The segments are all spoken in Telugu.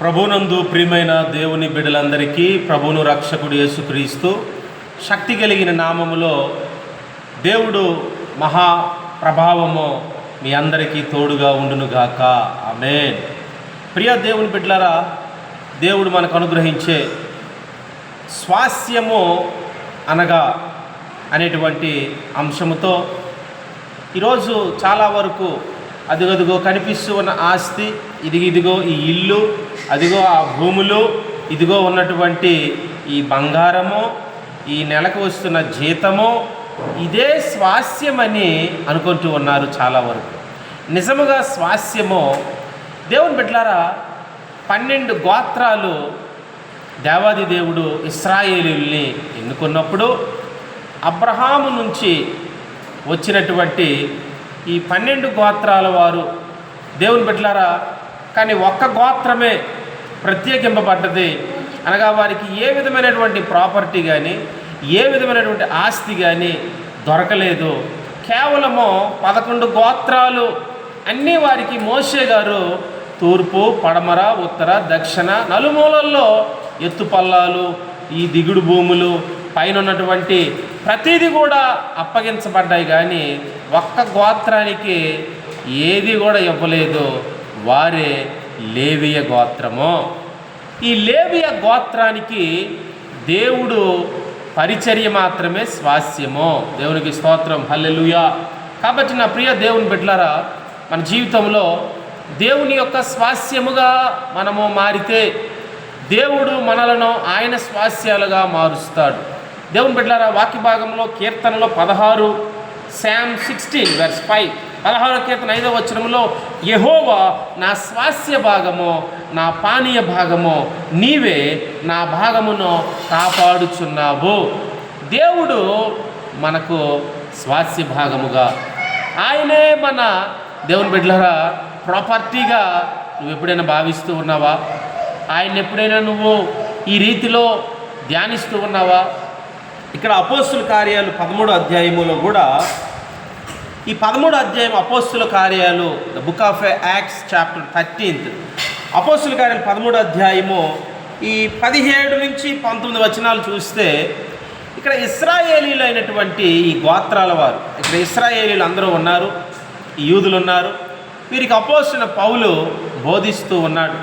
ప్రభునందు ప్రియమైన దేవుని బిడ్డలందరికీ ప్రభును రక్షకుడు యేసుక్రీస్తు శక్తి కలిగిన నామములో దేవుడు మహా ప్రభావము మీ అందరికీ తోడుగా ఉండునుగాక. ఆమేన్. ప్రియ దేవుని బిడ్డలారా దేవుడు మనకు అనుగ్రహించే స్వాస్యము అనగా అనేటువంటి అంశముతో ఈరోజు చాలా వరకు అదిగదిగో కనిపిస్తూ ఉన్న ఆస్తి ఇది ఇదిగో ఈ ఇల్లు అదిగో ఆ భూములు ఇదిగో ఉన్నటువంటి ఈ బంగారము ఈ నెలకు వస్తున్న జీతము ఇదే స్వాస్యమని అనుకుంటూ ఉన్నారు చాలా వరకు. నిజముగా స్వాస్యము దేవుని బిడ్డలారా పన్నెండు గోత్రాలు దేవాది దేవుడు ఇస్రాయేలీల్ని ఎన్నుకున్నప్పుడు అబ్రహాము నుంచి వచ్చినటువంటి ఈ పన్నెండు గోత్రాల వారు దేవుని బిడ్డలారా కానీ ఒక్క గోత్రమే ప్రత్యేకింపబడ్డది. అనగా వారికి ఏ విధమైనటువంటి ప్రాపర్టీ కానీ ఏ విధమైనటువంటి ఆస్తి కానీ దొరకలేదు. కేవలము పదకొండు గోత్రాలు. అన్నీ వారికి మోషే గారు తూర్పు పడమర ఉత్తర దక్షిణ నలుమూలల్లో ఎత్తుపల్లాలు ఈ దిగుడు భూములు పైన ఉన్నటువంటి ప్రతిదీ కూడా అప్పగించబడ్డాయి కానీ ఒక్క గోత్రానికి ఏది కూడా ఇవ్వలేదు. వారే లేవియ గోత్రము. ఈ లేవియ గోత్రానికి దేవుడు పరిచర్య మాత్రమే స్వాస్యము. దేవునికి స్తోత్రం. హల్లెలుయా. కాబట్టి నా ప్రియ దేవుని బిడ్డలారా మన జీవితంలో దేవుని యొక్క స్వాస్యముగా మనము మారితే దేవుడు మనలను ఆయన స్వాస్యాలుగా మారుస్తాడు. దేవుని బిడ్డలారా వాక్య భాగంలో కీర్తనలో పదహారు శామ్ సిక్స్టీన్ వెర్స్ ఫైవ్ పదహార కీర్తన ఐదవ వచనంలో యహోవా నా స్వాస్య భాగము నా పానీయ భాగము నీవే నా భాగమును కాపాడుచున్నావు. దేవుడు మనకు స్వాస్య భాగముగా. ఆయనే మన దేవుని బిడ్డలరా ప్రాపర్టీగా నువ్వు ఎప్పుడైనా భావిస్తూ ఉన్నావా? ఆయన ఎప్పుడైనా నువ్వు ఈ రీతిలో ధ్యానిస్తూ ఉన్నావా? ఇక్కడ అపోస్తుల కార్యాలు పదమూడు అధ్యాయములో కూడా ఈ పదమూడు అధ్యాయం అపోస్తుల కార్యాలు the book of Acts chapter thirteenth అపోస్తుల కార్యాలు పదమూడు అధ్యాయము ఈ పదిహేడు నుంచి పంతొమ్మిది వచనాలు చూస్తే ఇక్కడ ఇస్రాయేలీలు అయినటువంటి ఈ గోత్రాల వారు ఇక్కడ ఇస్రాయేలీలు అందరూ ఉన్నారు యూదులు ఉన్నారు. వీరికి అపోసిన పౌలు బోధిస్తూ ఉన్నాడు.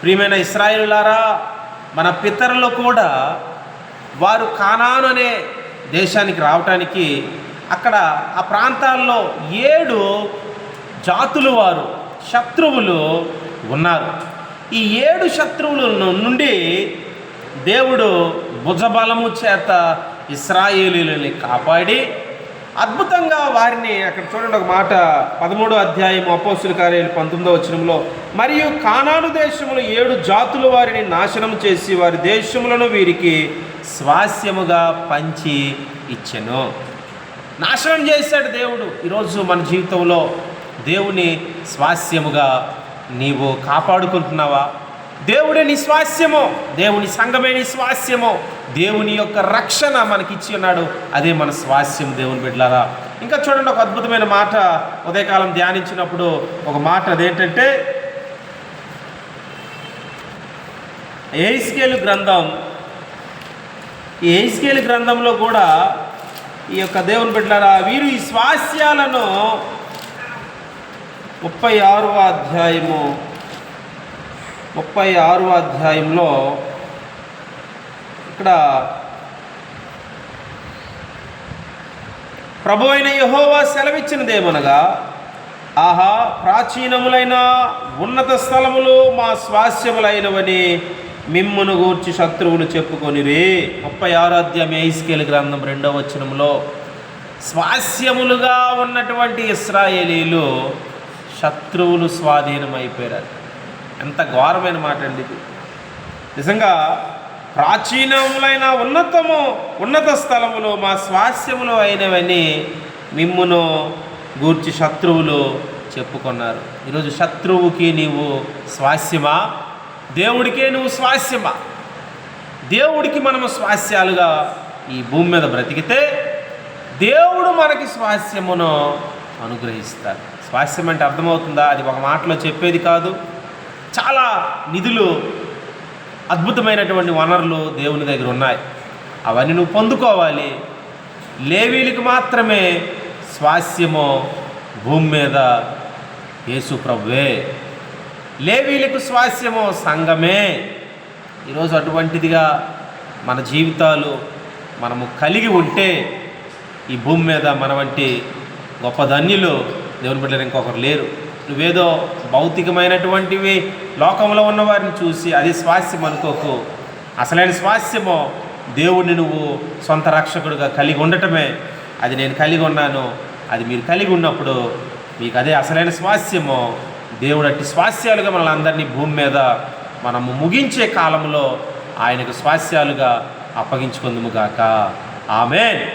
ప్రియమైన ఇస్రాయేలులారా మన పితరులు కూడా వారు కానాను అనే దేశానికి రావటానికి అక్కడ ఆ ప్రాంతాల్లో ఏడు జాతులు వారు శత్రువులు ఉన్నారు. ఈ ఏడు శత్రువుల నుండి దేవుడు భుజబలము చేత ఇస్రాయేలీలని కాపాడి అద్భుతంగా వారిని అక్కడ చూడండి ఒక మాట. పదమూడో అధ్యాయం అపోసుల కార్యాలు పంతొమ్మిదో వచనంలో మరియు కానాను దేశములు ఏడు జాతులు వారిని నాశనం చేసి వారి దేశములను వీరికి స్వాస్యముగా పంచి ఇచ్చెను. నాశనం చేశాడు దేవుడు. ఈరోజు మన జీవితంలో దేవుని స్వాస్యముగా నీవు కాపాడుకుంటున్నావా? దేవుడే నీ దేవుని సంఘమే నీ దేవుని యొక్క రక్షణ మనకి ఇచ్చి ఉన్నాడు. అదే మన స్వాస్యం దేవుని బిడ్డలారా. ఇంకా చూడండి ఒక అద్భుతమైన మాట ఉదయకాలం ధ్యానించినప్పుడు ఒక మాట అదేంటంటే ఏస్కేలు గ్రంథం ఈ ఏస్కేలు గ్రంథంలో కూడా ఈ యొక్క దేవుని బిడ్డలారా వీరు ఈ స్వాస్యాలను ముప్పై ఆరవ అధ్యాయము ముప్పై ఆరవ అధ్యాయంలో ఇక్కడ ప్రభు అయిన యహోవా సెలవిచ్చినదేమనగా ఆహా ప్రాచీనములైన ఉన్నత స్థలములు మా స్వాస్యములైనవని మిమ్మును గూర్చి శత్రువులు చెప్పుకొనివే ముప్పై ఆరాధ్యం అధ్యాయం గ్రంథం రెండవ వచనంలో స్వాస్యములుగా ఉన్నటువంటి ఇస్రాయేలీలు శత్రువులు స్వాధీనమైపోయారు ఎంత ఘోరమైన మాట అండి ఇది. నిజంగా ప్రాచీనములైన ఉన్నతము ఉన్నత స్థలములు మా స్వాస్యములు అయినవని మిమ్మును గూర్చి శత్రువులు చెప్పుకున్నారు. ఈరోజు శత్రువుకి నీవు స్వాస్యమా? దేవుడికే నువ్వు స్వాస్యమా? దేవుడికి మనము స్వాస్యాలుగా ఈ భూమి మీద బ్రతికితే దేవుడు మనకి స్వాస్యమును అనుగ్రహిస్తాడు. స్వాస్యం అంటే అర్థమవుతుందా? అది ఒక మాటలో చెప్పేది కాదు. చాలా నిధులు అద్భుతమైనటువంటి వనరులు దేవుని దగ్గర ఉన్నాయి. అవన్నీ నువ్వు పొందుకోవాలి. లేవీలకు మాత్రమే స్వాస్యము భూమి మీద యేసు ప్రభువే. లేవీలకు స్వాస్యము సంఘమే. ఈరోజు అటువంటిదిగా మన జీవితాలు మనము కలిగి ఉంటే ఈ భూమి మీద మన వంటి గొప్ప ధన్యులు దేవుని బిడ్డలు ఇంకొకరు లేరు. నువ్వేదో భౌతికమైనటువంటివి లోకంలో ఉన్న వారిని చూసి అది స్వాస్యం అనుకోకు. అసలైన స్వాస్యమో దేవుడిని నువ్వు సొంత రక్షకుడిగా కలిగి ఉండటమే. అది నేను కలిగి ఉన్నాను. అది మీరు కలిగి ఉన్నప్పుడు మీకు అదే అసలైన స్వాస్యమో దేవుడు అట్టి స్వాస్యాలుగా మనల్ని అందరినీ భూమి మీద మనము ముగించే కాలంలో ఆయనకు స్వాస్యాలుగా అప్పగించుకుందుము గాక. ఆమె